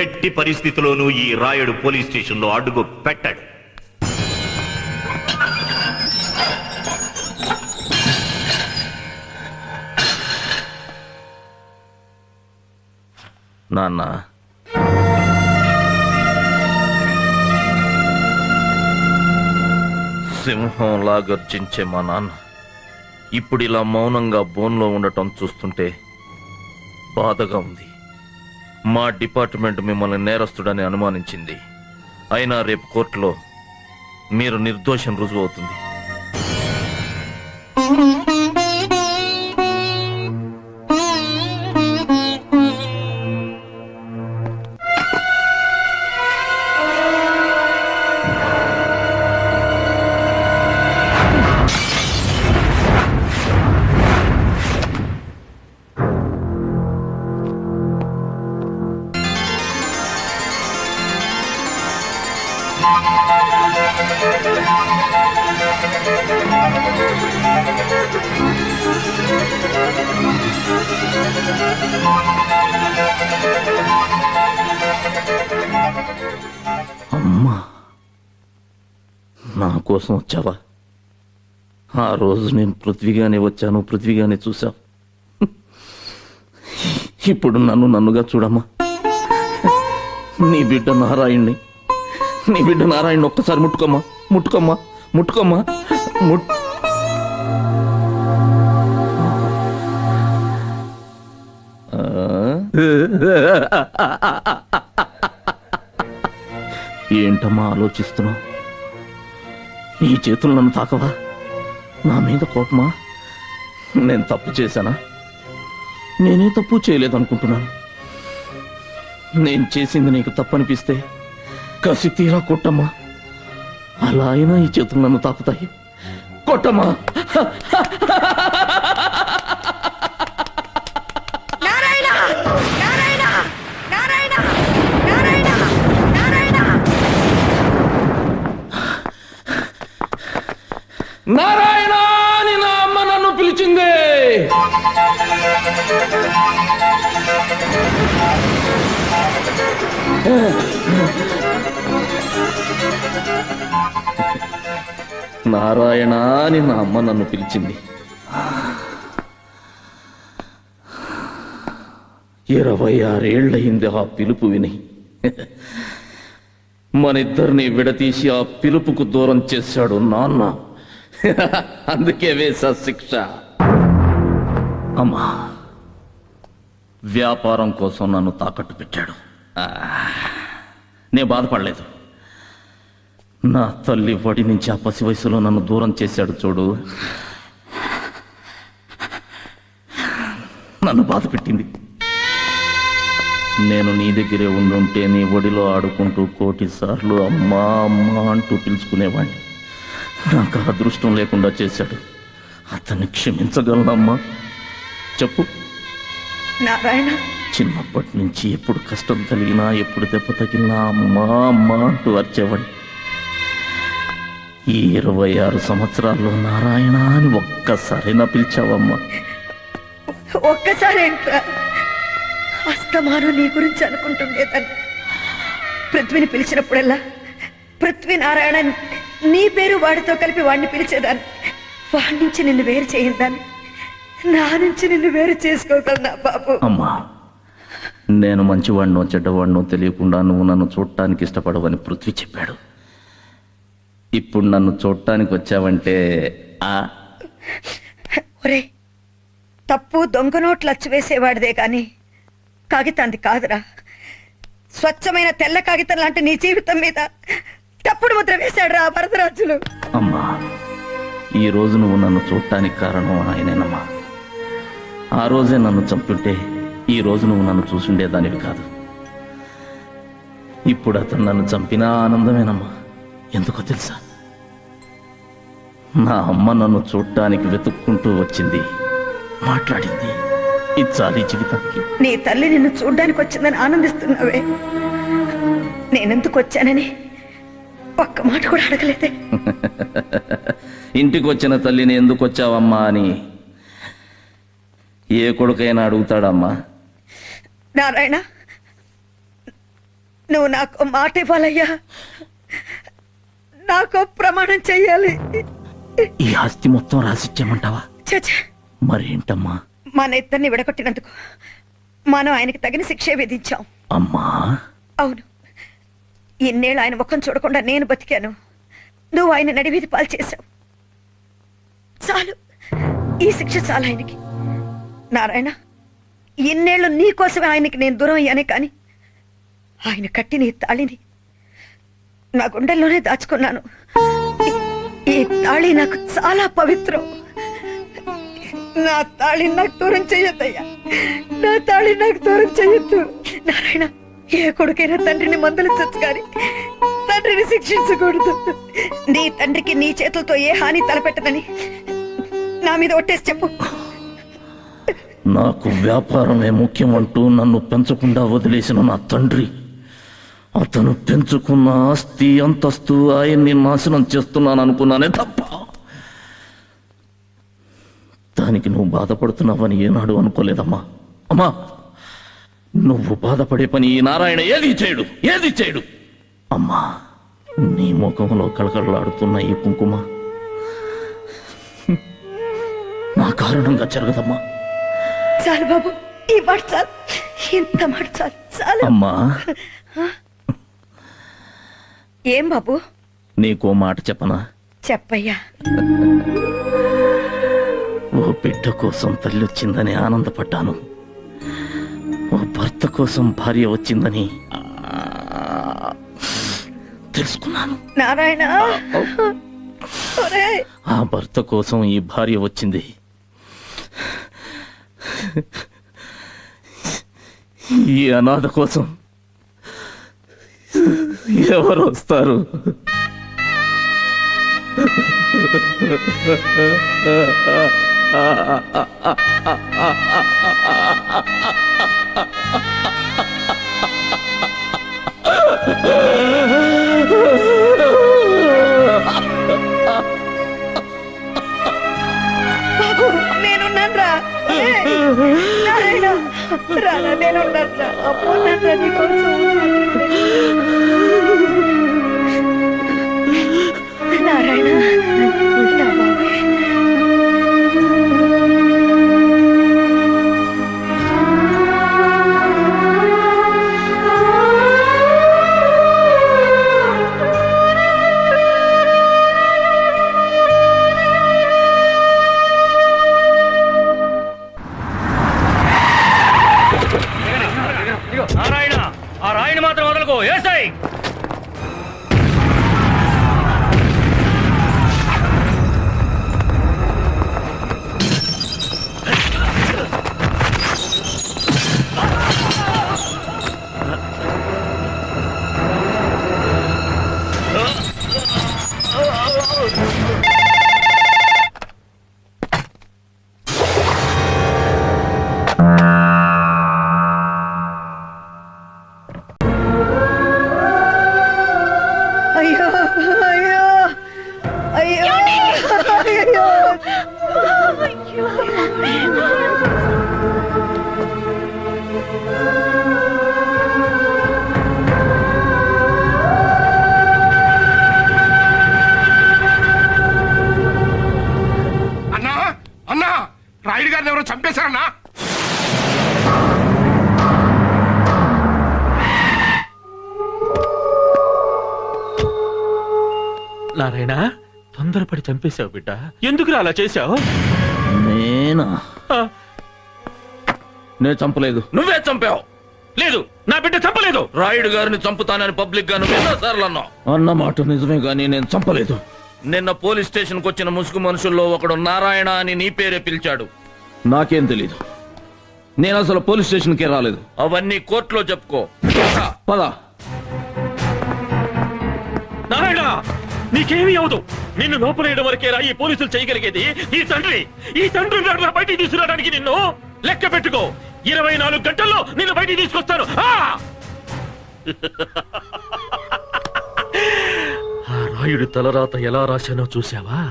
ఎట్టి పరిస్థితిలోనూ ఈ రాయుడు పోలీస్ స్టేషన్లో అడుగు పెట్టాడు. నాన్న. సింహంలా గర్జించే మా నాన్న. ఇప్పుడు ఇలా మౌనంగా బోన్లో ఉండటం చూస్తుంటే బాధగా ఉంది. మా డిపార్ట్మెంట్ మిమ్మల్ని నేరస్తుడని అనుమానించింది. అయినా రేపు కోర్టులో మీరు నిర్దోషం రుజువు అవుతుంది mm-hmm. అమ్మా నా కోసం వచ్చావా? ఆ రోజు నేను పృథ్వీగానే వచ్చాను పృథ్వీగానే చూశావు. ఇప్పుడు నన్ను నన్నుగా చూడమ్మా. నీ బిడ్డ నారాయణ్ణి నీ బిడ్డ నారాయణ ఒక్కసారి ముట్టుకోమ్మా ముట్టుకోమ్మా. ముట్టుకోమ్మా. ముట్ ఏంటమ్మా ఆలోచిస్తున్నావు? నీ చేతులు నన్ను తాకవా? నా మీద కోపమా? నేను తప్పు చేశానా? నేనే తప్పు చేయలేదనుకుంటున్నాను. నేను చేసింది నీకు తప్పనిపిస్తే కసి తీరా కొట్టమ్మా. అలా అయినా ఈ చేతులు నన్ను తాకుతాయి. కొట్టమ్మా. నారాయణ! నారాయణ! నారాయణ! నారాయణ! నారాయణ! నారాయణ అని నా అమ్మ నన్ను పిలిచింది. నారాయణ అని నా అమ్మ నన్ను పిలిచింది. ఇరవై ఆరేళ్ళయింది ఆ పిలుపు విని. మనిద్దరిని విడతీసి ఆ పిలుపుకు దూరం చేశాడు నాన్న. అందుకే వేసా శిక్ష. అమ్మా వ్యాపారం కోసం నన్ను తాకట్టు పెట్టాడు. ఆ, నేను బాధపడలేదు. నా తల్లి వడి నుంచి ఆ పసి వయసులో నన్ను దూరం చేశాడు చూడు. నన్ను బాధ పెట్టింది. నేను నీ దగ్గరే ఉండుంటే నీ ఒడిలో ఆడుకుంటూ కోటి సార్లు అమ్మా అమ్మా అంటూ పిలుచుకునేవాడిని నాకు అదృష్టం లేకుండా చేశాడు. అతన్ని క్షమించగలనమ్మా. చెప్పు. నారాయణ. చిన్నప్పటి నుంచి ఎప్పుడు కష్టం కలిగినా ఎప్పుడు దెబ్బ తగిలినా అమ్మా అమ్మా అంటూ అరిచేవాడిని ఈ ఇరవై ఆరు సంవత్సరాల్లో నారాయణ అని ఒక్కసారైనా పిలిచావమ్మా. ఒక్కసారి అస్తమాను నీ గురించి అనుకుంటుండేదాన్ని. పృథ్వీని పిలిచినప్పుడల్లా పృథ్వీ నారాయణ నీ పేరు వాడితో కలిపి వాడిని పిలిచేదాన్ని. వాడి నుంచి నిన్ను వేరు చేయిందాన్ని నా నుంచి నిన్ను వేరు చేసుకోగలనా బాబు? అమ్మా నేను మంచివాడినో చెడ్డవాడినో తెలియకుండా నువ్వు నన్ను చూడటానికి ఇష్టపడవని పృథ్వీ చెప్పాడు. ఇప్పుడు నన్ను చూడటానికి వచ్చావంటే ఆ? ఒరే తప్పు దొంగ నోట్లు అచ్చు వేసేవాడిదే కాని కాగితాంది కాదురా. స్వచ్ఛమైన తెల్ల కాగితం లాంటి నీ జీవితం మీద తప్పుడు ముద్ర వేశాడు రా వరదరాజులు. అమ్మా ఈ రోజు నువ్వు నన్ను చూడటానికి కారణం ఆయనేనమ్మా. ఆ రోజే నన్ను చంపుంటే ఈ రోజు నువ్వు నన్ను చూసుండేదానివి కాదు. ఇప్పుడు అతను నన్ను చంపినా ఆనందమేనమ్మా. ఎందుకో తెలుసా? నా అమ్మ నన్ను చూడటానికి వెతుక్కుంటూ వచ్చింది. మాట్లాడింది. ఇది చాలీ జీవితానికి. నీ తల్లి నిన్ను చూడ్డానికి వచ్చిందని ఆనందిస్తున్నావే. నేనెందుకు వచ్చానని ఒక్క మాట కూడా అడగలేదే. ఇంటికి వచ్చిన తల్లిని ఎందుకు వచ్చావమ్మా అని ఏ కొడుకైనా అడుగుతాడమ్మా. నారాయణ నువ్వు నాకు మాట ఇవ్వాలయ్యా. నాకు ప్రమాణం చెయ్యాలి. ఈ ఆస్తి మొత్తం రాసిచ్చామంటావా చచ్చా మరేంటమ్మా? మన ఇద్దరిని విడగొట్టినందుకు మనం ఆయనకి తగిన శిక్షే విధించాం. అమ్మా? అవును. ఇన్నేళ్ళు ఆయన ముఖం చూడకుండా నేను బతికాను. నువ్వు ఆయన నడివీధి పాలు చేశావు. చాలు. ఈ శిక్ష చాలు ఆయనకి. నారాయణ ఇన్నేళ్ళు నీ కోసమే ఆయనకి నేను దూరం అయ్యానే కాని ఆయన కట్టిన ఈ తాళిని నా గుండెల్లోనే దాచుకున్నాను. తాళి నాకు చాలా పవిత్రం. నా తాళి నాకు దూరం చెయ్యొద్దయ్యా. నా తాళి నాకు దూరం చెయ్యొద్దు. నారాయణ ఏ కొడుకైనా తండ్రిని మందలించచ్చు కానీ తండ్రిని శిక్షించకూడదు. నీ తండ్రికి నీ చేతులతో ఏ హాని తలపెట్టదని నా మీద ఒట్టేసి చెప్పు. నాకు వ్యాపారమే ముఖ్యం అంటూ నన్ను పెంచకుండా వదిలేసిన నా తండ్రి అతను పెంచుకున్న ఆస్తి అంతస్తు ఆయన్ని నాశనం చేస్తున్నాను అనుకున్నానే తప్ప దానికి నువ్వు బాధపడుతున్నావని ఏనాడు అనుకోలేదమ్మా. అమ్మా నువ్వు బాధపడే పని ఈ నారాయణ ఏది చేయడు ఏది చేయడు. అమ్మా నీ ముఖంలో కళకళలాడుతున్న ఈ కుంకుమ నా కారణంగా జరగదమ్మా. చాలు బాబు ఈ మాట చాలు ఇంత మాట చాలు చాలు. అమ్మా ఏం బాబు? నీకో మాట చెప్పనా? చెప్పయ్యా. ఓ బిడ్డ కోసం తల్లి వచ్చిందని ఆనందపడ్డాను. ఓ భర్త కోసం భార్య వచ్చిందని తెలుసుకున్నాను. నారాయణ! ఆ భర్త కోసం ఈ భార్య వచ్చింది. ఈ అనాథ కోసం. ఎవరు వస్తారు నేనున్నాను రా. ఒరేయ్, నారాయణ రానా నేనున్నాను రా. అమ్మో నీకోసం మాత్రం వదలకు. ఏసై! అన్నా అన్నా రాయుడు గారిని ఎవరో చంపేశారన్నా? నారాయణ తొందరపడి చంపేశావు బిడ్డ. ఎందుకురా అలా చేశావు? నేనా? నేను చంపలేదు. నువ్వే చంపావు. లేదు నా బిడ్డ చంపలేదు. రాయుడు గారిని చంపుతానని పబ్లిక్గా నువ్వు ఎన్నోసార్లు అన్నావు అన్న మాట నిజమే గానీ నేను చంపలేదు. నిన్న పోలీస్ స్టేషన్కు వచ్చిన ముసుగు మనుషుల్లో ఒకడు నారాయణ అని నీ పేరే పిలిచాడు. నాకేం తెలీదు. నేను అసలు పోలీస్ స్టేషన్కి రాలేదు. అవన్నీ కోర్టులో చెప్పుకో. పద. నారాయణ! నీకేమీ అవదు నిన్ను లోపలేయడం వరకేరా ఈ పోలీసులు చేయగలిగేది ఈ తండ్రి. ఈ తండ్రి బయటికి తీసుకురావడానికి నిన్ను. లెక్క పెట్టుకో. ఇరవై నాలుగు గంటల్లో నిన్ను బయటికి తీసుకొస్తాను. ఆ! ఆ రాయుడి తలరాత ఎలా రాశానో చూసావా